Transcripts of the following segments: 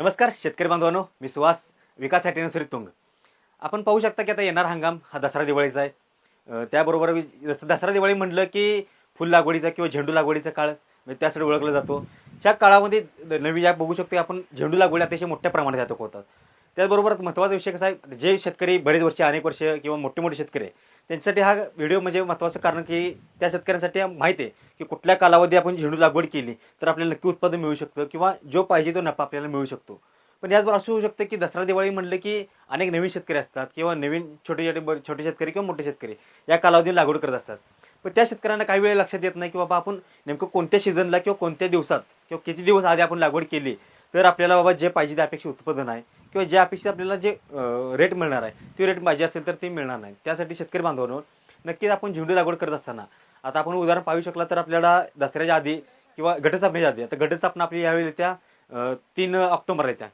नमस्कार शेतकरी बांधवांनो. मी सुहास विकास श्री तुंग. आपण पाहू शकता की आता येणार हंगाम हा दसरा दिवाळीचा आहे. त्याबरोबर वि- जसं दसरा दिवाळी म्हटलं की फुल लागवडीचा किंवा झेंडू लागवडीचा काळ म्हणजे त्यासाठी ओळखला जातो. ह्या काळामध्ये नवी ज्या या बघू शकतो आपण झेंडू लागवडी अतिशय मोठ्या प्रमाणात यातक होतात. त्याचबरोबर महत्त्वाचा विषय कसा आहे जे शेतकरी बरेच वर्ष अनेक वर्ष किंवा मोठे मोठे शेतकरी आहे त्यांच्यासाठी हा व्हिडिओ म्हणजे महत्त्वाचं कारण की त्या शेतकऱ्यांसाठी माहिती आहे की कुठल्या कालावधी आपण झेंडू लागवड केली तर आपल्याला नक्की उत्पादन मिळू शकतं किंवा जो पाहिजे तो नफा आपल्याला मिळू शकतो. पण याचबरोबर असं होऊ शकतं की दसरा दिवाळी म्हणलं की अनेक नवीन शेतकरी असतात किंवा नवीन छोटे छोटे छोटे शेतकरी किंवा मोठे शेतकरी या कालावधीने लागवड करत असतात. पण त्या शेतकऱ्यांना काही वेळ लक्षात येत नाही की बाबा आपण नेमकं कोणत्या सीझनला किंवा कोणत्या दिवसात किंवा किती दिवस आधी आपण लागवड केली तर आपल्याला बाबा जे पाहिजे ते अपेक्षित उत्पादन आहे. किंवा ज्या अपेक्षित आपल्याला जे रेट मिळणार आहे ते रेट पाहिजे असेल तर ते मिळणार नाही. त्यासाठी शेतकरी बांधवांवर नक्कीच आपण झेंडू लागवड करत असताना आता आपण उदाहरण पाहू शकला तर आपल्याला दसऱ्याच्या आधी किंवा घटस्थापनेच्या आधी आता घटस्थापना आपली यावेळी त्या तीन ऑक्टोबर येत्या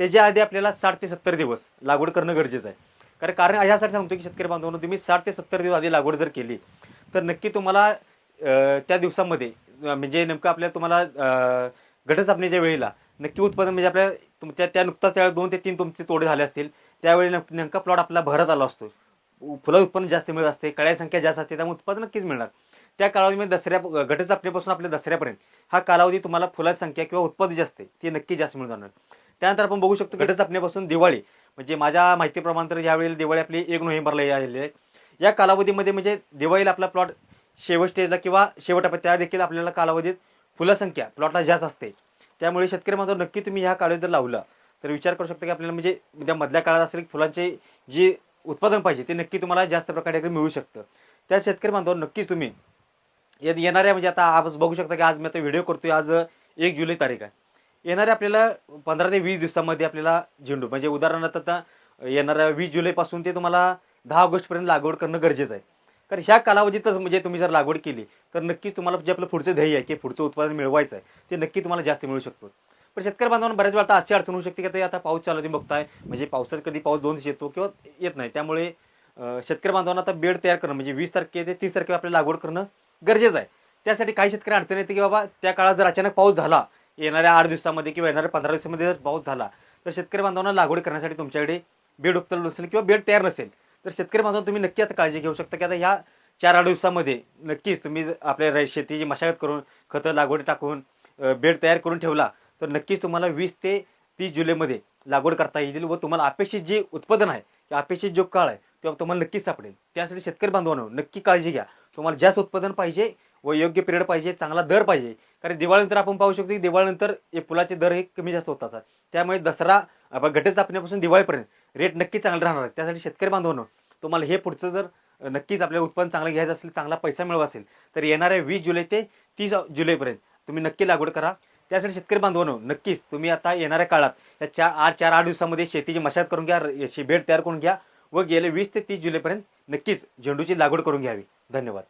त्याच्या आधी आपल्याला साठ ते सत्तर दिवस लागवड करणं गरजेचं आहे. कारण कारण ह्यासाठी सांगतो की शेतकरी बांधवांनो तुम्ही साठ ते सत्तर दिवस आधी लागवड जर केली तर नक्की तुम्हाला त्या दिवसामध्ये म्हणजे नेमकं आपल्याला तुम्हाला घटस्थापनेच्या वेळेला नक्की उत्पादन म्हणजे आपल्या तुमच्या त्या नुकताच त्या दोन ते तीन तुमचे तोडे झाले असतील त्यावेळी नेमका प्लॉट आपला भरत आला असतो फुलं उत्पन्न जास्त मिळत असते कळ्या संख्या जास्त असते त्यामुळे उत्पादन नक्कीच मिळणार. त्या कालावधीमध्ये दसऱ्या घटस्थापनेपासून आपल्या दसऱ्यापर्यंत हा कालावधी तुम्हाला फुलाची संख्या किंवा उत्पादन जास्त असते ती नक्की जास्त मिळून जाणार. त्यानंतर आपण बघू शकतो घटस्थापनेपासून दिवाळी म्हणजे माझ्या माहितीप्रमाणे तर यावेळी दिवाळी आपली एक नोव्हेंबरला आलेली आहे. या कालावधीमध्ये म्हणजे दिवाळीला आपला प्लॉट शेवट स्टेजला किंवा शेवट टप्प्यात त्या देखील आपल्याला कालावधीत फुलसंख्या प्लॉटला जास्त असते. त्यामुळे शेतकरी बांधव नक्की तुम्ही ह्या काळी जर लावलं तर विचार करू शकता की आपल्याला म्हणजे त्या मधल्या काळात असेल की फुलांचे जे उत्पादन पाहिजे ते नक्की तुम्हाला जास्त प्रकारे मिळू शकतं. त्या शेतकरी बांधव नक्कीच तुम्ही येणाऱ्या म्हणजे आता आज बघू शकता की आज मी आता व्हिडिओ करतोय आज एक जुलै तारीख आहे. येणाऱ्या आपल्याला पंधरा ते वीस दिवसामध्ये आपल्याला झेंडू म्हणजे उदाहरणार्थ आता येणाऱ्या वीस जुलैपासून ते तुम्हाला दहा ऑगस्टपर्यंत लागवड करणं गरजेचं आहे. कारण ह्या कालावधीतच म्हणजे तुम्ही जर लागवड केली तर नक्कीच तुम्हाला जे आपलं पुढचं ध्येय आहे की पुढचं उत्पादन मिळवायचं आहे ते नक्की तुम्हाला जास्त मिळू शकतो. पण शेतकरी बांधवांना बऱ्याच वेळा आता अशी अडचण होऊ शकते की ते आता पाऊस चालू आहे, तुम्ही बघताय. म्हणजे पावसात कधी पाऊस दोन दिवस येतो किंवा येत नाही. त्यामुळे शेतकरी बांधवांना आता बेड तयार करणं म्हणजे वीस तारखे ते तीस तारखे आपल्याला लागवड करणं गरजेचं आहे. त्यासाठी काही शेतकरी अडचण येते की बाबा त्या काळात जर अचानक पाऊस झाला येणाऱ्या आठ दिवसामध्ये किंवा येणाऱ्या पंधरा दिवसामध्ये जर पाऊस झाला तर शेतकरी बांधवांना लागवड करण्यासाठी तुमच्याकडे बेड उपलब्ध नसेल किंवा बेड तयार नसेल. तर शेतकरी बांधव तुम्ही नक्की आता काळजी घेऊ शकता की आता ह्या चार आठ दिवसामध्ये नक्कीच तुम्ही जर आपल्या शेतीची मशागत करून खतं लागवड टाकून बेड तयार करून ठेवला तर नक्कीच तुम्हाला वीस ते तीस जुलैमध्ये लागवड करता येईल व तुम्हाला अपेक्षित जे उत्पादन आहे किंवा अपेक्षित जो काळ आहे तो तुम्हाला नक्कीच सापडेल. त्यासाठी शेतकरी बांधवांनो नक्की काळजी घ्या. तुम्हाला जास्त उत्पादन पाहिजे व योग्य पिरियड पाहिजे चांगला दर पाहिजे. कारण दिवाळीनंतर आपण पाहू शकतो की दिवाळीनंतर हे फुलाचे दर हे कमी जास्त होतात त्यामुळे दसरा आपण घटस्थापनेपासून दिवाळीपर्यंत रेट नक्की चांगले राहणार आहे. त्यासाठी शेतकरी बांधवांनो तुम्हाला हे पुढचं जर नक्कीच आपल्याला उत्पन्न चांगलं घ्यायचं असेल चांगला पैसा मिळवा असेल तर येणाऱ्या वीस जुलै ते तीस जुलैपर्यंत तुम्ही नक्की लागवड करा. त्यासाठी शेतकरी बांधवांनो नक्कीच तुम्ही आता येणाऱ्या काळात या चार आठ चार आठ दिवसामध्ये शेतीची मशागत करून घ्या याची बेड तयार करून घ्या व गेले वीस ते तीस जुलैपर्यंत नक्कीच झेंडूची लागवड करून घ्यावी. धन्यवाद.